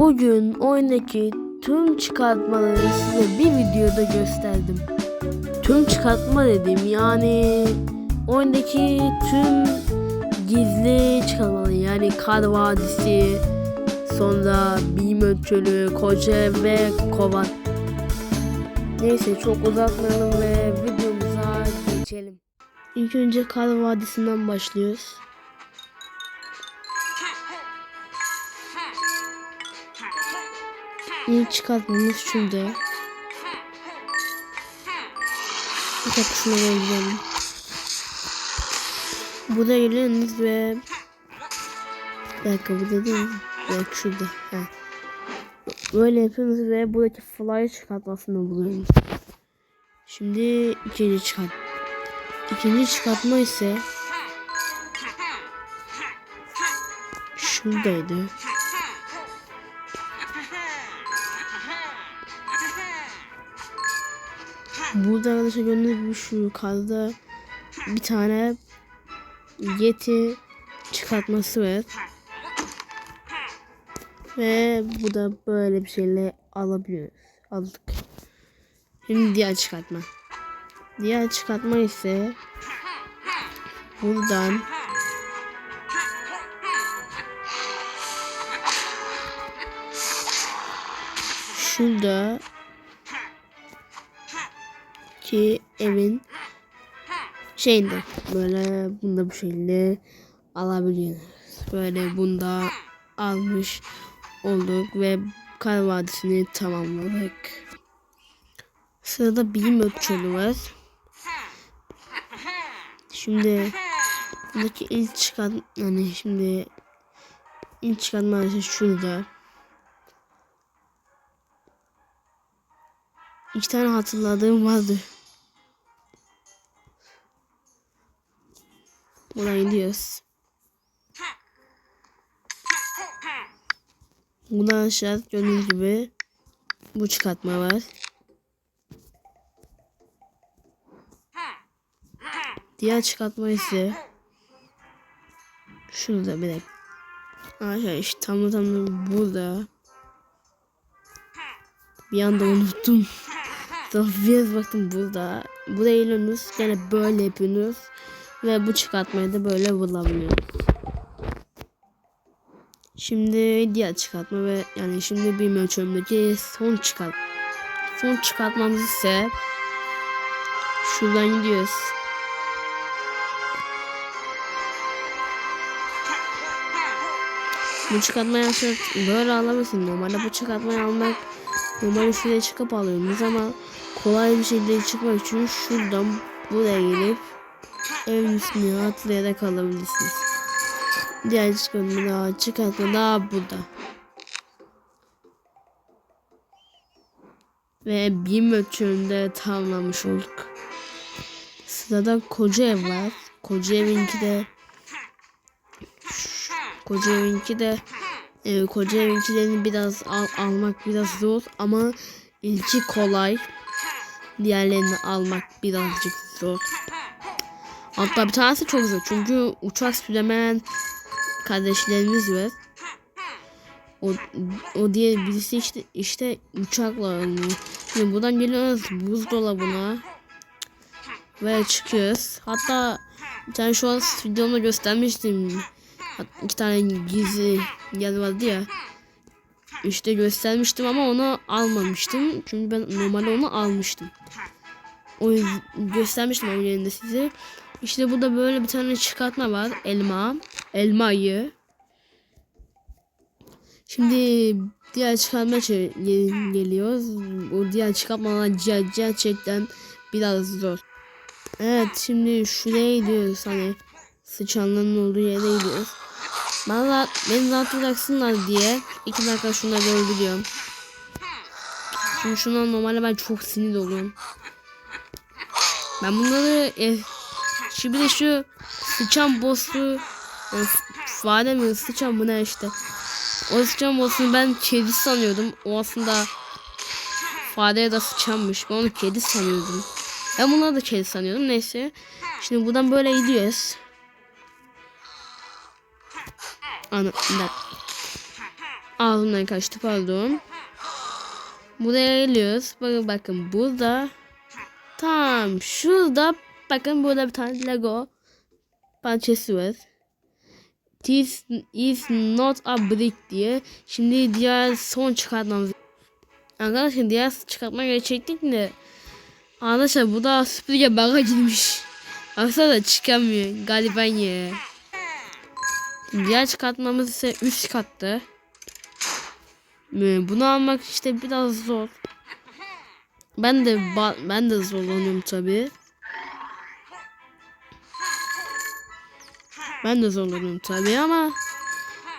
Bugün oyundaki tüm çıkartmaları size bir videoda gösterdim. Tüm çıkartma dedim yani oyundaki tüm gizli çıkartmaları yani Kar Vadisi, sonra Bimö Çölü, Koca ve Kovan. Neyse çok uzatmayalım ve videomuza geçelim. İlk önce Kar Vadisi'nden başlıyoruz. İlk çıkartmamız şurada. Bir kapısına geleceğim. Burada geliyorsunuz ve bir dakika burada değil mi? Bak şurada. Ha. Böyle yapıyorsunuz ve buradaki flyer çıkartmasını buluyorsunuz. Şimdi ikinci çıkart. İkinci çıkartma ise şuradaydı. Burada arkadaşlar gördüğünüz gibi şu yukarıda bir tane Yeti çıkartması var. Ve bu da böyle bir şeyle alabiliyoruz. Aldık. Şimdi diğer çıkartma. Diğer çıkartma ise buradan şurada ki evin şeyinde böyle bunda bu şekilde alabiliyoruz. Böyle bunda almış olduk ve kar vadisini tamamladık. Sırada bilim ölçülü var. Şimdi buradaki ilk çıkan yani şimdi ilk çıkan maalesef şurada. İki tane hatırladığım vardı. Gidiyoruz. Buradan aşağı gördüğünüz gibi bu çıkartma var. Diğer çıkartma ise şurada bir dakika. Arkadaşlar işte tam da tam da burada. Bir anda unuttum. Sonra biraz baktım burada. Buraya geliyorsunuz. Gene böyle yapıyorsunuz. Ve bu çıkartmayı da böyle bulabiliyoruz. Şimdi diğer çıkartma ve yani şimdi bir ölçümdeki son çıkart. Son çıkartmamız ise şuradan gidiyoruz. Bu çıkartmayı aslında böyle alamazsın. Normalde bu çıkartmayı almak normal şuraya çıkıp alıyoruz ama kolay bir şekilde çıkmak için şuradan buraya gelip evin üstüne atlayarak alabilirsiniz. Diğer çıkartma daha çıkartma daha burada. Ve bir ölçümünde tamamlamış olduk. Sırada koca ev var. Koca evinki de koca evinki de e, koca evinkilerini biraz al, almak biraz zor ama ilki kolay. Diğerlerini almak birazcık zor. Hatta bir tanesi çok zor. Çünkü uçak süremeyen kardeşlerimiz var. O, o diye birisi işte işte uçakla oynuyor. Şimdi buradan geliyoruz buzdolabına ve çıkıyoruz. Hatta tane şu an videomda göstermiştim. İki tane gizli yer vardı ya. İşte göstermiştim ama onu almamıştım. Çünkü ben normalde onu almıştım. O göstermiştim onun yerinde size. İşte burada böyle bir tane çıkartma var. Elma. Elmayı. Şimdi diğer çıkartma gel geliyoruz. O diğer çıkartmalar gerçekten biraz zor. Evet şimdi şuraya gidiyoruz hani sıçanların olduğu yere gidiyoruz. Ben beni rahat bıraksınlar diye iki dakika şunları öldürüyorum. Çünkü şuna normalde ben çok sinir oluyorum. Ben bunları e, şimdi de şu sıçan boss'u e, fare mi sıçan bu ne işte. O sıçan boss'unu ben kedi sanıyordum. O aslında fare ya da sıçanmış. Ben onu kedi sanıyordum. Ben bunları da kedi sanıyordum. Neyse. Şimdi buradan böyle gidiyoruz. Ana, bir dakika. Ağzımdan kaçtı pardon. Buraya geliyoruz. Bakın bakın burada. Tam şurada bakın burada bir tane Lego parçası var. This is not a brick diye. Şimdi diğer son çıkartmamız. Arkadaşlar diğer çıkartma geçecektik de. Arkadaşlar bu da süpürge bagajıymış. Aslında çıkamıyor galiba ya. Diğer çıkartmamız ise üst katta. Ee, Bunu almak işte biraz zor. Ben de ben de zorlanıyorum tabi. Ben de zorlanıyorum tabi ama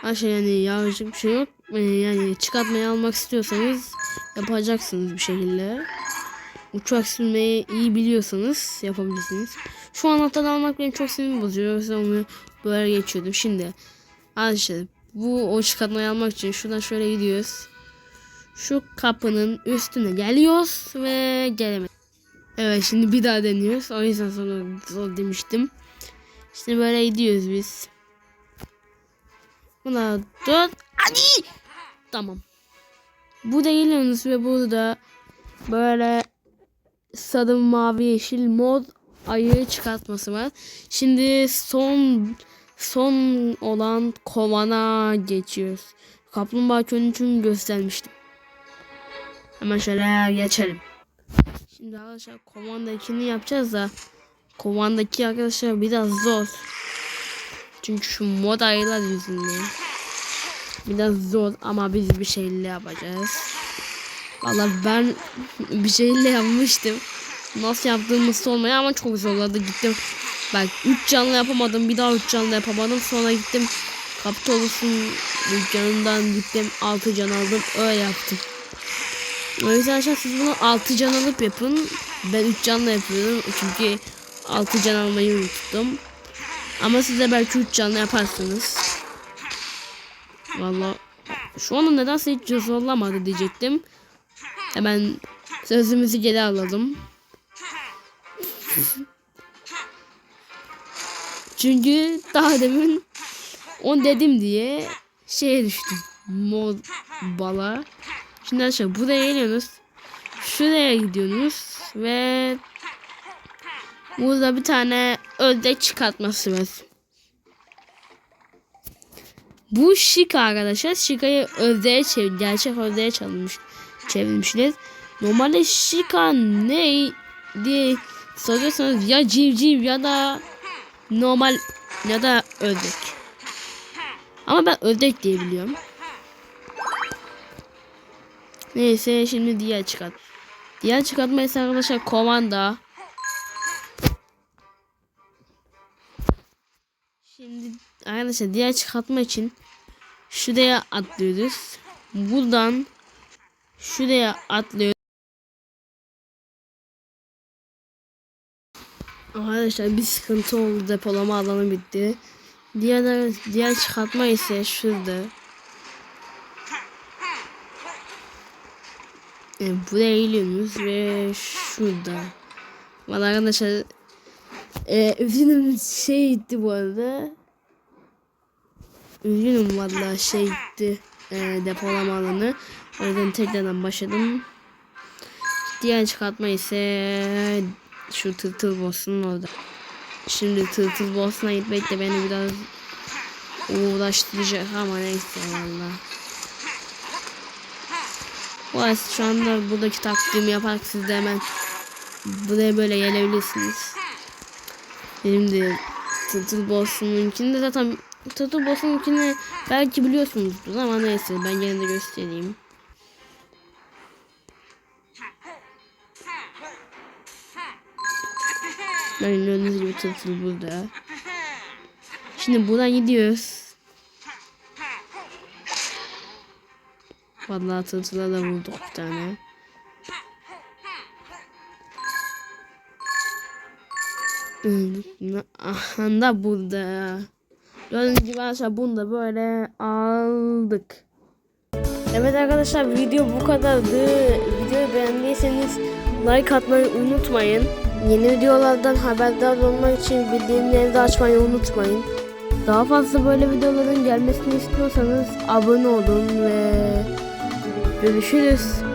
Ayşe yani yapacak bir şey yok. Ee, Yani çıkartmayı almak istiyorsanız yapacaksınız bir şekilde. Uçak sürmeyi iyi biliyorsanız yapabilirsiniz. Şu anahtarı almak beni çok sinir bozuyor. Yoksa onu böyle geçiyordum. Şimdi arkadaşlar bu o çıkartmayı almak için şuradan şöyle gidiyoruz. Şu kapının üstüne geliyoruz ve gelemedik. Evet şimdi bir daha deniyoruz. O yüzden sonra zor demiştim. Şimdi böyle gidiyoruz biz. Buna dört. Hadi. Tamam. Bu geliyorsunuz ve burada böyle sarı mavi yeşil mod ayı çıkartması var. Şimdi son son olan kovana geçiyoruz. Kaplumbağa köyünü göstermiştim. Hemen şöyle geçelim. Şimdi arkadaşlar kovandakini yapacağız da kovandaki arkadaşlar biraz zor. Çünkü şu mod ayılar yüzünden. Biraz zor ama biz bir şeyle yapacağız. Valla ben bir şeyle yapmıştım. Nasıl yaptığımı sormaya ama çok zorladı gittim. Bak 3 canlı yapamadım bir daha 3 canlı yapamadım sonra gittim Kapitolos'un dükkanından gittim 6 can aldım öyle yaptım. O yüzden arkadaşlar siz bunu 6 can alıp yapın. Ben 3 canla yapıyorum çünkü 6 can almayı unuttum. Ama size belki 3 canlı yaparsınız. Valla şu an nedense hiç zorlamadı diyecektim. Hemen sözümüzü geri alalım. Çünkü daha demin on dedim diye şeye düştüm. Mod bala. Şimdi arkadaşlar buraya geliyorsunuz. Şuraya gidiyorsunuz ve burada bir tane ördek çıkartması. Bu Şika arkadaşlar. Şika'yı ördeğe çevir, gerçek ördeğe çalınmış, çevirmişler. Normalde Şika ne diye soruyorsanız ya civciv ya da normal ya da ördek. Ama ben ördek diye biliyorum. Neyse şimdi diğer çıkart. Diğer çıkartma ise arkadaşlar komanda. Şimdi arkadaşlar diğer çıkartma için şuraya atlıyoruz. Buradan şuraya atlıyoruz. Arkadaşlar bir sıkıntı oldu depolama alanı bitti. Diğer diğer çıkartma ise şurada. E, buraya geliyoruz ve şurada. Valla arkadaşlar e, üzgünüm şey gitti bu arada. Üzgünüm valla şey gitti e, depolama alanı. O yüzden tekrardan başladım. Diğer çıkartma ise şu tırtıl boss'un orada. Şimdi tırtıl boss'una gitmek de beni biraz uğraştıracak ama neyse valla. Bu şu anda buradaki taktiğimi yaparak siz de hemen buraya böyle gelebilirsiniz. Benim de Turtle Boss'unkini de zaten Turtle Boss'unkini belki biliyorsunuzdur ama neyse ben gene de göstereyim. Ben gördüğünüz gibi Turtle burada. Şimdi buradan gidiyoruz. Vallahi tırtıla da vurduk bir tane. Aha da burada. Gördüğünüz gibi arkadaşlar bunu da böyle aldık. Evet arkadaşlar video bu kadardı. Videoyu beğendiyseniz like atmayı unutmayın. Yeni videolardan haberdar olmak için bildirimleri de açmayı unutmayın. Daha fazla böyle videoların gelmesini istiyorsanız abone olun ve görüşürüz.